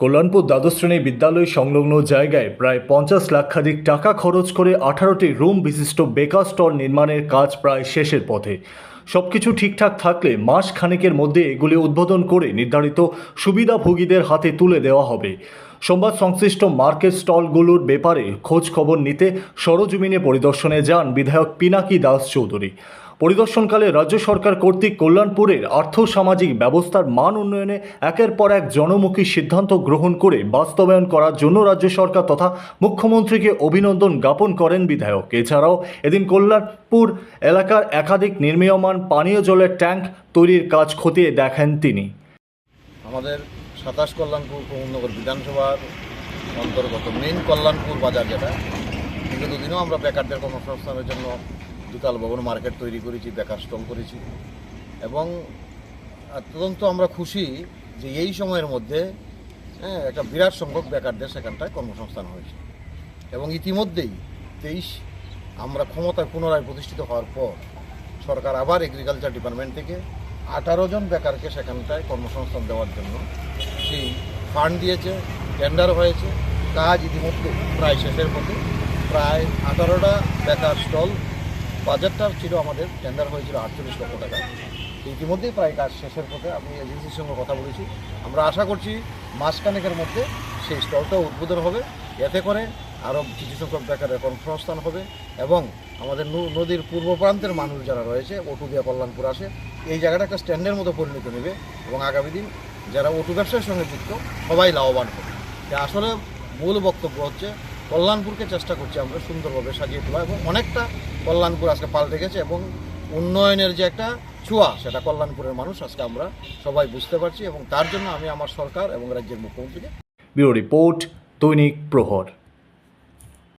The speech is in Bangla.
কল্যাণপুর দ্বাদশ শ্রেণি বিদ্যালয় সংলগ্ন জায়গায় প্রায় পঞ্চাশ লাখাধিক টাকা খরচ করে আঠারোটি রুম বিশিষ্ট বেকার স্টল নির্মাণের কাজ প্রায় শেষের পথে। সবকিছু ঠিকঠাক থাকলে মাস খানেকের মধ্যে এগুলি উদ্বোধন করে নির্ধারিত সুবিধাভোগীদের হাতে তুলে দেওয়া হবে। সোমবার সংশ্লিষ্ট মার্কেট স্টলগুলোর ব্যাপারে খোঁজ খবর নিতে সরজমিনে পরিদর্শনে যান বিধায়ক পিনাকি দাস চৌধুরী। পরিদর্শনকালে রাজ্য সরকার কর্তৃক কল্যাণপুরের আর্থসামাজিক ব্যবস্থার মান উন্নয়নে একের পর এক জনমুখী সিদ্ধান্ত গ্রহণ করে বাস্তবায়ন করার জন্য রাজ্য সরকার তথা মুখ্যমন্ত্রীকে অভিনন্দন জ্ঞাপন করেন বিধায়ক। এছাড়াও এদিন কল্যাণপুর এলাকার একাধিক নির্মীয়মান পানীয় জলের ট্যাঙ্ক তৈরির কাজ খতিয়ে দেখেন তিনি। আমাদের সাতাশ কল্যাণপুর প্রমোদনগর বিধানসভার অন্তর্গত মেন কল্যাণপুর বাজার যেটা বিগত দিনেও আমরা বেকারদের কর্মসংস্থানের জন্য দুতাল ভবন মার্কেট তৈরি করেছি, বেকার স্টল করেছি। এবং অত্যন্ত আমরা খুশি যে এই সময়ের মধ্যে হ্যাঁ একটা বিরাট সংখ্যক বেকারদের সেখানটায় কর্মসংস্থান হয়েছে। এবং ইতিমধ্যেই তেইশ আমরা ক্ষমতায় পুনরায় প্রতিষ্ঠিত হওয়ার পর সরকার আবার এগ্রিকালচার ডিপার্টমেন্ট থেকে আঠারো জন বেকারকে সেখানটায় কর্মসংস্থান দেওয়ার জন্য সেই ফান্ড দিয়েছে টেন্ডার হয়েছে। কাজ ইতিমধ্যে প্রায় শেষের পথে। প্রায় আঠারোটা বেকার স্টল বাজেটটা ছিল আমাদের টেন্ডার হয়েছিল আটচল্লিশ লক্ষ টাকা। ইতিমধ্যেই প্রায় কাজ শেষের পথে আমি এজেন্সির সঙ্গে কথা বলেছি। আমরা আশা করছি মাসখানেকের মধ্যে সেই স্টলটা উদ্বোধন হবে। এতে করে আরও কিছু সংখ্যক বেকারের কর্মসংস্থান হবে এবং আমাদের নদীর পূর্ব প্রান্তের মানুষ যারা রয়েছে অটু দিয়া কল্যাণপুর আসে, এই জায়গাটা একটা স্ট্যান্ডের মতো পরিণত নেবে এবং আগামী দিন যারা অটু ব্যবসার সঙ্গে যুক্ত, সবাই লাভবান হবে। আসলে মূল বক্তব্য হচ্ছে কল্যাণপুরকে চেষ্টা করছি আমরা সুন্দরভাবে সাজিয়ে তোলা এবং অনেকটা কল্যাণপুর আজকে পাল্টে গেছে এবং উন্নয়নের যে একটা ছোঁয়া, সেটা কল্যাণপুরের মানুষ আজকে আমরা সবাই বুঝতে পারছি এবং তার জন্য আমি আমার সরকার এবং রাজ্যের মুখ্যমন্ত্রীকে ব্যুরো রিপোর্ট দৈনিক প্রহর।